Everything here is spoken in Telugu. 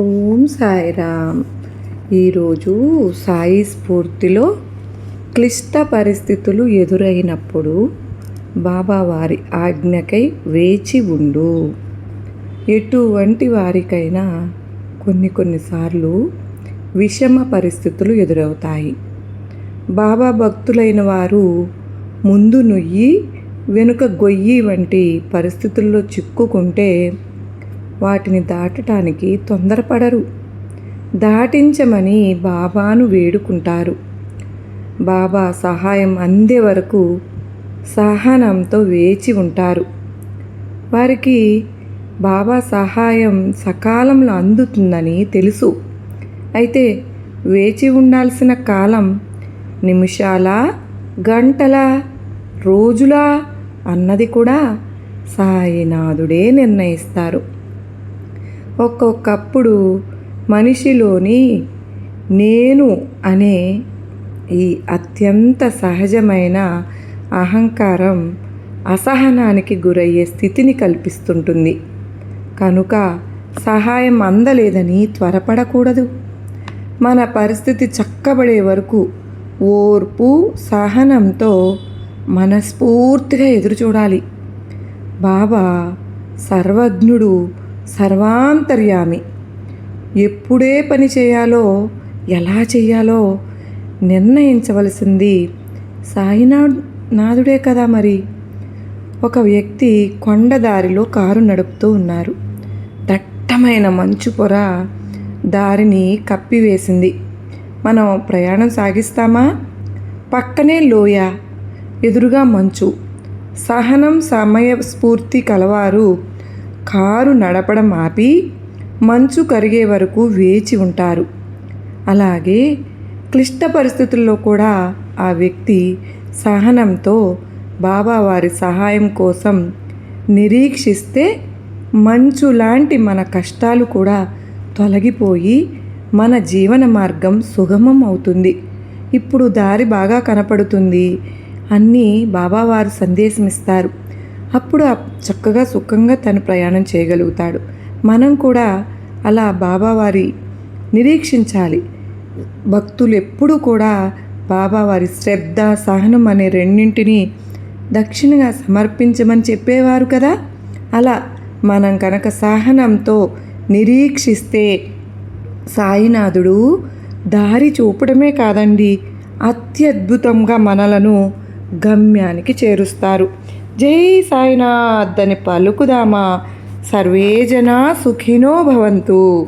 ఓం సాయిరామ్. ఈరోజు సాయి స్ఫూర్తిలో క్లిష్ట పరిస్థితులు ఎదురైనప్పుడు బాబా వారి ఆజ్ఞకై వేచి ఉండు. ఎటువంటి వారికైనా కొన్ని కొన్నిసార్లు విషమ పరిస్థితులు ఎదురవుతాయి. బాబా భక్తులైన వారు ముందు నుయ్యి వెనుక గొయ్యి వంటి పరిస్థితుల్లో చిక్కుకుంటే వాటిని దాటటానికి తొందరపడరు. దాటించమని బాబాను వేడుకుంటారు. బాబా సహాయం అందే వరకు సహనంతో వేచి ఉంటారు. వారికి బాబా సహాయం సకాలంలో అందుతుందని తెలుసు. అయితే వేచి ఉండాల్సిన కాలం నిమిషాల గంటల రోజులా అన్నది కూడా సాయినాథుడే నిర్ణయిస్తారు. ఒక్కొక్కప్పుడు మనిషిలోని నేను అనే ఈ అత్యంత సహజమైన అహంకారం అసహనానికి గురయ్యే స్థితిని కల్పిస్తుంటుంది. కనుక సహాయం అందలేదని త్వరపడకూడదు. మన పరిస్థితి చక్కబడే వరకు ఓర్పు సహనంతో మనస్ఫూర్తిగా ఎదురు చూడాలి బాబా సర్వజ్ఞుడు సర్వాంతర్యామి. ఎప్పుడే పని చేయాలో ఎలా చేయాలో నిర్ణయించవలసింది సాయినాథ్ నాథుడే కదా మరి. ఒక వ్యక్తి కొండదారిలో కారు నడుపుతూ ఉన్నారు. దట్టమైన మంచు పొర దారిని కప్పివేసింది. మనం ప్రయాణం సాగిస్తామా? పక్కనే లోయ ఎదురుగా మంచు. సహనం సమయ స్ఫూర్తి కలవారు కారు నడపడం ఆపి మంచు కరిగే వరకు వేచి ఉంటారు. అలాగే క్లిష్ట పరిస్థితుల్లో కూడా ఆ వ్యక్తి సహనంతో బాబా వారి సహాయం కోసం నిరీక్షిస్తే మంచు లాంటి మన కష్టాలు కూడా తొలగిపోయి మన జీవన మార్గం సుగమం అవుతుంది. ఇప్పుడు దారి బాగా కనపడుతుంది అన్నీ బాబావారు సందేశం ఇస్తారు అప్పుడు చక్కగా సుఖంగా తను ప్రయాణం చేయగలుగుతాడు. మనం కూడా అలా బాబావారి నిరీక్షించాలి. భక్తులు ఎప్పుడూ కూడా బాబావారి శ్రద్ధ సహనం అనే రెండింటిని దక్షిణగా సమర్పించమని చెప్పేవారు కదా? అలా మనం కనుక సహనంతో నిరీక్షిస్తే సాయినాథుడు దారి చూపడమే కాదండి అత్యద్భుతంగా మనలను గమ్యానికి చేరుస్తారు. జై సాయినాథ్ అని పలుకుదామా. సర్వే జనా సుఖినో భవంతు.